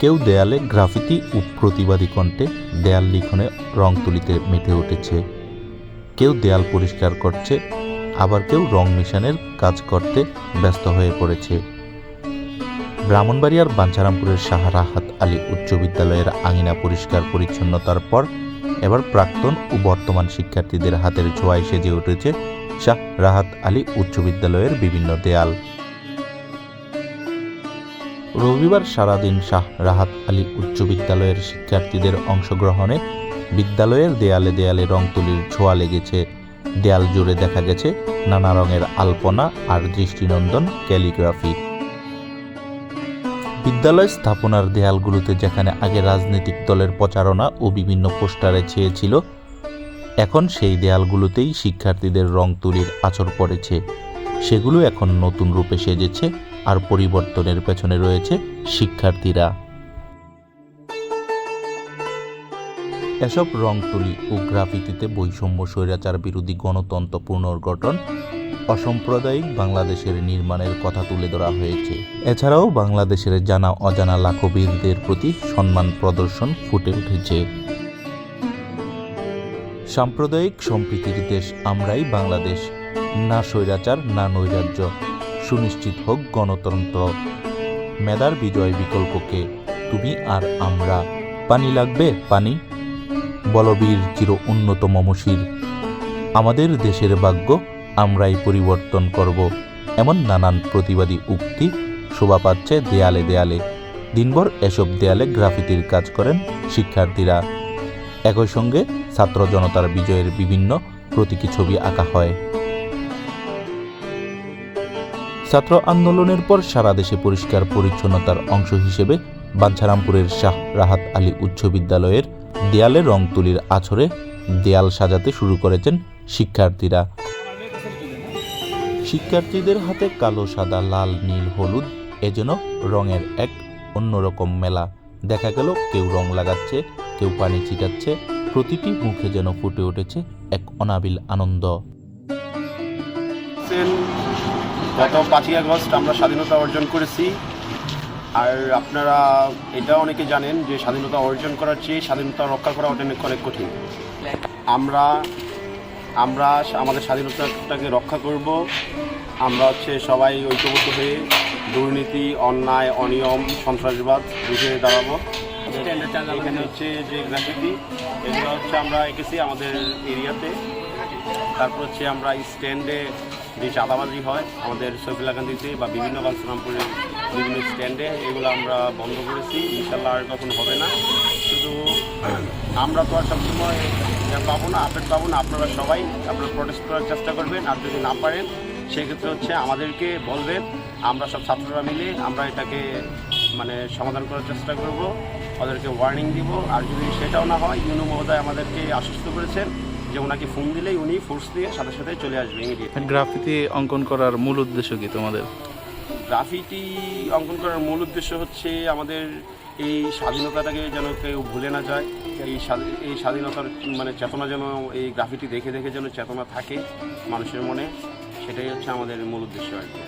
কেউ দেয়ালে গ্রাফিতি ও প্রতিবাদী কণ্ঠে দেয়াল লিখনে রং তুলিতে মেতে উঠেছে। কেউ দেয়াল পরিষ্কার করছে, আবার কেউ রং মিশানের কাজ করতে ব্যস্ত হয়ে পড়েছে। ব্রাহ্মণবাড়িয়ার বাঞ্ছারামপুরের শাহ রাহাত আলী উচ্চ বিদ্যালয়ের আঙিনা পরিষ্কার পরিচ্ছন্নতার পর এবার প্রাক্তন ও বর্তমান শিক্ষার্থীদের হাতের ছোঁয়ায় সেজে উঠেছে শাহ রাহাত আলী উচ্চ বিদ্যালয়ের বিভিন্ন দেয়াল। রবিবার সারাদিন শাহ রাহাত আলী উচ্চ বিদ্যালয়ের শিক্ষার্থীদের অংশগ্রহণে বিদ্যালয়ের দেয়ালে দেয়ালে রং তুলির ছোঁয়া লেগেছে। দেয়াল জুড়ে দেখা গেছে নানা রঙের আলপনা আর দৃষ্টিনন্দন ক্যালিগ্রাফি। বিদ্যালয় স্থাপনার দেয়ালগুলোতে যেখানে আগে রাজনৈতিক দলের প্রচারণা ও বিভিন্ন পোস্টারে ছেয়েছিল, এখন সেই দেয়ালগুলোতেই শিক্ষার্থীদের রং তুলির আচর পড়েছে। সেগুলো এখন নতুন রূপে সেজেছে আর পরিবর্তনের পেছনে রয়েছে শিক্ষার্থীরা। এসব রং তুলি ও গ্রাফিতিতে বৈষম্য স্বৈরাচার বিরোধী গণতন্ত্র পুনর্গঠন অসাম্প্রদায়িক বাংলাদেশের নির্মাণের কথা তুলে ধরা হয়েছে। এছাড়াও বাংলাদেশের জানা অজানা লাখো বীরদের প্রতি সম্মান প্রদর্শন ফুটে উঠেছে। সাম্প্রদায়িক সম্প্রীতির দেশ আমরাই বাংলাদেশ। না স্বৈরাচার, না নৈরাজ্য। সুনিশ্চিত হোক গণতন্ত্র। মেধার বিজয় বিকল্পকে তুমি আর আমরা। পানি লাগবে? পানি। বলবীর চির উন্নত মমশির আমাদের দেশের ভাগ্য আমরাই পরিবর্তন করব। এমন নানান প্রতিবাদী উক্তি শোভা পাচ্ছে দেয়ালে দেয়ালে। দিনভর এসব দেয়ালে গ্রাফিতির কাজ করেন শিক্ষার্থীরা। একই সঙ্গে ছাত্র জনতার বিজয়ের বিভিন্ন প্রতীকী ছবি আঁকা হয়। ছাত্র আন্দোলনের পর সারা দেশে পরিষ্কার পরিচ্ছন্নতার অংশ হিসেবে বাঞ্ছারামপুরের শাহ রাহাত আলী উচ্চ বিদ্যালয়ের দেয়ালে রং তুলির আছরে দেয়াল সাজাতে শুরু করেছেন শিক্ষার্থীরা। শিক্ষার্থীদের হাতে কালো, সাদা, লাল, নীল, হলুদ, এ যেন রঙের এক অন্যরকম মেলা। দেখা গেল কেউ রং লাগাচ্ছে, কেউ পানি ছিটাচ্ছে, প্রতিটি মুখে যেন ফুটে উঠেছে এক অনাবিল আনন্দ। গত পাঁচই আগস্ট আমরা স্বাধীনতা অর্জন করেছি। আর আপনারা এটা অনেকে জানেন যে স্বাধীনতা অর্জন করার চেয়ে স্বাধীনতা রক্ষা করা অনেক অনেক কঠিন। আমরা আমরা আমাদের স্বাধীনতাটাকে রক্ষা করব। আমরা হচ্ছে সবাই ঐক্যবদ্ধ হয়ে দুর্নীতি, অন্যায়, অনিয়ম, সন্ত্রাসবাদ রুখে দাঁড়াবো। এখানে হচ্ছে যে গ্রাফিতি এগুলো হচ্ছে আমরা এঁকেছি আমাদের এরিয়াতে। তারপর হচ্ছে আমরা স্ট্যান্ডে যে চাঁদাবাজি হয়, আমাদের সৈফুল্লাকান্দিতে বা বিভিন্ন বালসরামপুরের বিভিন্ন স্ট্যান্ডে এগুলো আমরা বন্ধ করেছি। ইনশাল্লাহ আর কখন হবে না। শুধু আমরা তো আর সবসময় পাবো না, আপডেট পাবো না, আপনারা সবাই আপনারা প্রোটেস্ট করার চেষ্টা করবেন। আর যদি না পারেন, সেক্ষেত্রে হচ্ছে আমাদেরকে বলবেন, আমরা সব ছাত্ররা মিলে আমরা এটাকে মানে সমাধান করার চেষ্টা করব, ওদেরকে ওয়ার্নিং দিব। আর যদি সেটাও না হয়, ইউনো মহোদয় আমাদেরকে আশ্বস্ত করেছেন যে ওনাকে ফোন দিলেই উনি ফোর্স দিয়ে সাথে সাথে চলে আসবে ইমিডিয়েট গ্রাফিতি অঙ্কন করার মূল উদ্দেশ্য কি তোমাদের? গ্রাফিটি অঙ্কন করার মূল উদ্দেশ্য হচ্ছে আমাদের এই স্বাধীনতাটাকে যেন কেউ ভুলে না যায় এই এই স্বাধীনতার মানে চেতনা যেন এই গ্রাফিটি দেখে দেখে যেন চেতনা থাকে মানুষের মনে সেটাই হচ্ছে আমাদের মূল উদ্দেশ্য আর কি।